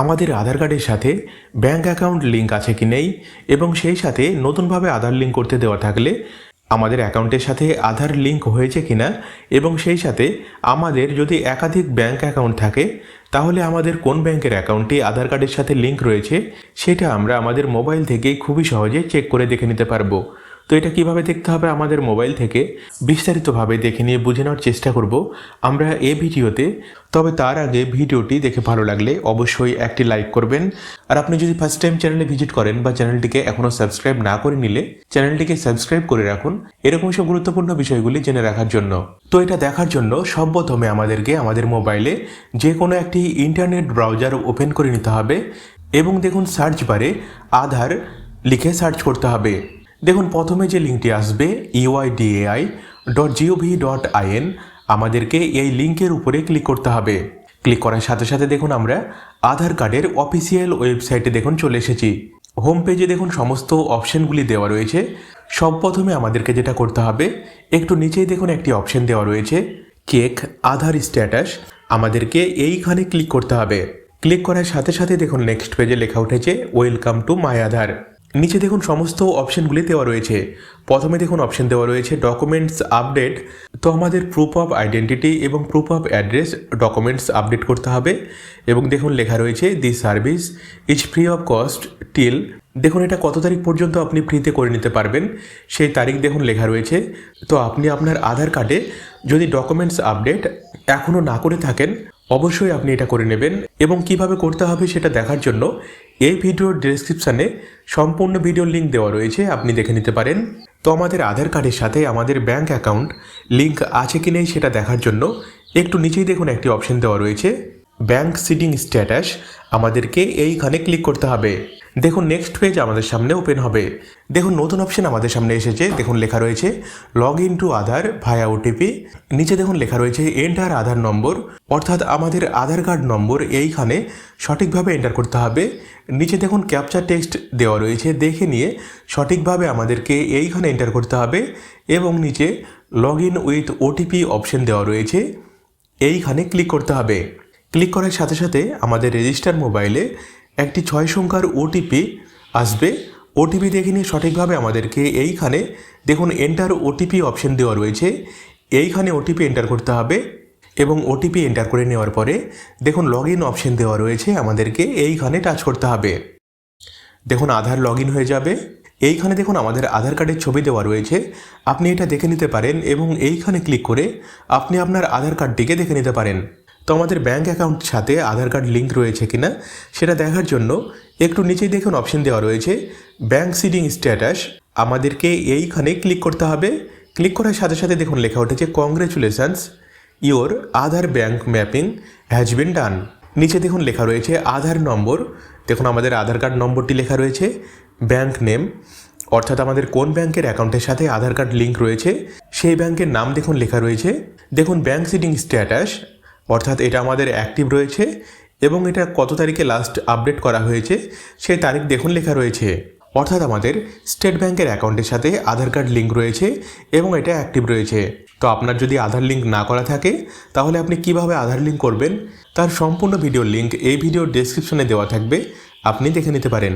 আমাদের আধার কার্ডের সাথে ব্যাঙ্ক অ্যাকাউন্ট লিঙ্ক আছে কি নেই এবং সেই সাথে নতুনভাবে আধার লিঙ্ক করতে দেওয়া থাকলে আমাদের অ্যাকাউন্টের সাথে আধার লিঙ্ক হয়েছে কিনা এবং সেই সাথে আমাদের যদি একাধিক ব্যাঙ্ক অ্যাকাউন্ট থাকে, তাহলে আমাদের কোন ব্যাংকের অ্যাকাউন্টটি আধার কার্ডের সাথে লিঙ্ক রয়েছে, সেটা আমরা আমাদের মোবাইল থেকেই খুবই সহজে চেক করে দেখে নিতে পারব। তো এটা কীভাবে দেখতে হবে আমাদের মোবাইল থেকে, বিস্তারিতভাবে দেখে নিয়ে বুঝে নেওয়ার চেষ্টা করব আমরা এই ভিডিওতে। তবে তার আগে ভিডিওটি দেখে ভালো লাগলে অবশ্যই একটি লাইক করবেন। আর আপনি যদি ফার্স্ট টাইম চ্যানেলে ভিজিট করেন বা চ্যানেলটিকে এখনও সাবস্ক্রাইব না করে নিলে চ্যানেলটিকে সাবস্ক্রাইব করে রাখুন। এরকম সব গুরুত্বপূর্ণ বিষয়গুলি জেনে রাখার জন্য। তো এটা দেখার জন্য সর্বপ্রথমে আমাদেরকে আমাদের মোবাইলে যে কোনো একটি ইন্টারনেট ব্রাউজার ওপেন করে নিতে হবে এবং দেখুন সার্চ বারে আধার লিখে সার্চ করতে হবে। দেখুন, প্রথমে যে লিঙ্কটি আসবে UIDAI dot GOV dot IN আমাদেরকে এই লিঙ্কের উপরে ক্লিক করতে হবে। ক্লিক করার সাথে সাথে দেখুন, আমরা আধার কার্ডের অফিসিয়াল ওয়েবসাইটে দেখুন চলে এসেছি। হোম পেজে দেখুন, সমস্ত অপশনগুলি দেওয়া রয়েছে। সব প্রথমে আমাদেরকে যেটা করতে হবে, একটু নিচেই দেখুন একটি অপশন দেওয়া রয়েছে কেক আধার স্ট্যাটাস আমাদেরকে এইখানে ক্লিক করতে হবে। ক্লিক করার সাথে সাথে দেখুন নেক্সট পেজে লেখা উঠেছে ওয়েলকাম টু মাই আধার। নিচে দেখুন সমস্ত অপশনগুলি দেওয়া রয়েছে। প্রথমে দেখুন অপশন দেওয়া রয়েছে ডকুমেন্টস আপডেট তো আমাদের প্রুফ অফ আইডেন্টিটি এবং proof of address documents update করতে হবে এবং দেখুন লেখা রয়েছে the service is free of cost till দেখুন এটা কত তারিখ পর্যন্ত আপনি ফ্রিতে করে নিতে পারবেন, সেই তারিখ দেখুন লেখা রয়েছে। তো আপনি আপনার আধার কার্ডে যদি ডকুমেন্টস আপডেট এখনও না করে থাকেন অবশ্যই আপনি এটা করে নেবেন এবং কীভাবে করতে হবে সেটা দেখার জন্য এই ভিডিওর ডিসক্রিপশানে সম্পূর্ণ ভিডিওর লিঙ্ক দেওয়া রয়েছে, আপনি দেখে নিতে পারেন। তো আমাদের আধার কার্ডের সাথে আমাদের ব্যাঙ্ক অ্যাকাউন্ট লিঙ্ক আছে কি নেই সেটা দেখার জন্য একটু নিচেই দেখুন একটি অপশন দেওয়া রয়েছে। ব্যাংক সিডিং স্ট্যাটাস আমাদেরকে এইখানে ক্লিক করতে হবে। দেখুন নেক্সট পেজ আমাদের সামনে ওপেন হবে। দেখুন নতুন অপশন আমাদের সামনে এসেছে। দেখুন লেখা রয়েছে log in to Aadhaar via OTP নিচে দেখুন লেখা রয়েছে এন্টার আধার নম্বর অর্থাৎ আমাদের আধার কার্ড নম্বর এইখানে সঠিকভাবে এন্টার করতে হবে। নিচে দেখুন ক্যাপচার টেক্সট দেওয়া রয়েছে। দেখে নিয়ে সঠিকভাবে আমাদেরকে এইখানে এন্টার করতে হবে এবং নিচে log in with OTP option দেওয়া রয়েছে। এইখানে ক্লিক করতে হবে। ক্লিক করার সাথে সাথে আমাদের রেজিস্টার মোবাইলে একটি ছয় সংখ্যার ওটিপি আসবে। ওটিপি দেখে নিয়ে সঠিকভাবে আমাদেরকে এইখানে দেখুন এন্টার ওটিপি অপশন দেওয়া রয়েছে। এইখানে ওটিপি এন্টার করতে হবে এবং ওটিপি এন্টার করে নেওয়ার পরে দেখুন লগ ইন অপশন দেওয়া রয়েছে আমাদেরকে, এইখানে টাচ করতে হবে। দেখুন, আধার লগ ইন হয়ে যাবে। এইখানে দেখুন, আমাদের আধার কার্ডের ছবি দেওয়া রয়েছে। আপনি এটা দেখে নিতে পারেন এবং এইখানে ক্লিক করে আপনি আপনার আধার কার্ডটিকে দেখে নিতে পারেন। তো আমাদের ব্যাংক অ্যাকাউন্টের সাথে আধার কার্ড লিঙ্ক রয়েছে কিনা সেটা দেখার জন্য একটু নিচেই দেখুন অপশন দেওয়া রয়েছে ব্যাংক সিডিং স্ট্যাটাস আমাদেরকে এইখানে ক্লিক করতে হবে। ক্লিক করার সাথে সাথে দেখুন লেখা উঠেছে congratulations your Aadhaar bank mapping has been done নিচে দেখুন লেখা রয়েছে, আধার নম্বর। দেখুন আমাদের আধার কার্ড নম্বরটি লেখা রয়েছে ব্যাঙ্ক নেম অর্থাৎ আমাদের কোন ব্যাংকের অ্যাকাউন্টের সাথে আধার কার্ড লিঙ্ক রয়েছে, সেই ব্যাংকের নাম দেখুন লেখা রয়েছে। দেখুন ব্যাংক সিটিং স্ট্যাটাস অর্থাৎ এটা আমাদের অ্যাক্টিভ রয়েছে এবং এটা কত তারিখে লাস্ট আপডেট করা হয়েছে সেই তারিখ দেখুন লেখা রয়েছে। অর্থাৎ আমাদের স্টেট ব্যাংকের অ্যাকাউন্টের সাথে আধার কার্ড লিঙ্ক রয়েছে এবং এটা অ্যাক্টিভ রয়েছে। তো আপনার যদি আধার লিঙ্ক না করা থাকে, তাহলে আপনি কীভাবে আধার লিঙ্ক করবেন? তার সম্পূর্ণ ভিডিও লিঙ্ক এই ভিডিওর ডেসক্রিপশনে দেওয়া থাকবে। আপনি দেখে নিতে পারেন।